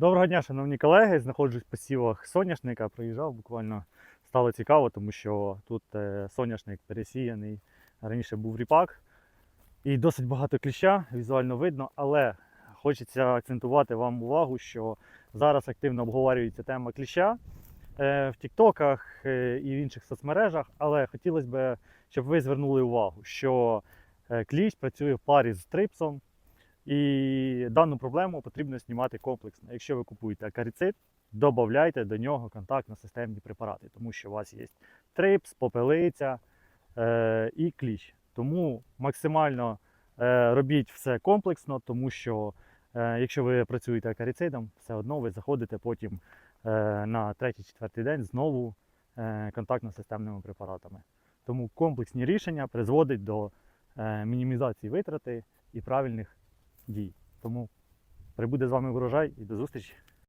Доброго дня, шановні колеги. Знаходжусь в посівах соняшника. Приїжджав буквально стало цікаво, тому що тут е, соняшник пересіяний. Раніше був ріпак і досить багато кліща, візуально видно, але хочеться акцентувати вам увагу, що зараз активно обговорюється тема кліща е, в Тіктоках е, і в інших соцмережах. Але хотілося б, щоб ви звернули увагу, що кліщ працює в парі з трипсом. І дану проблему потрібно знімати комплексно. Якщо ви купуєте акарицид, додавайте до нього контактно-системні препарати, тому що у вас є трипс, попелиця е, і кліщ. Тому максимально е, робіть все комплексно, тому що е, якщо ви працюєте акарицидом, все одно ви заходите потім е, на третій-четвертий день знову е, контактно-системними препаратами. Тому комплексні рішення призводять до е, мінімізації витрати і правильних дій. Тому прибуде з вами врожай і до зустрічі!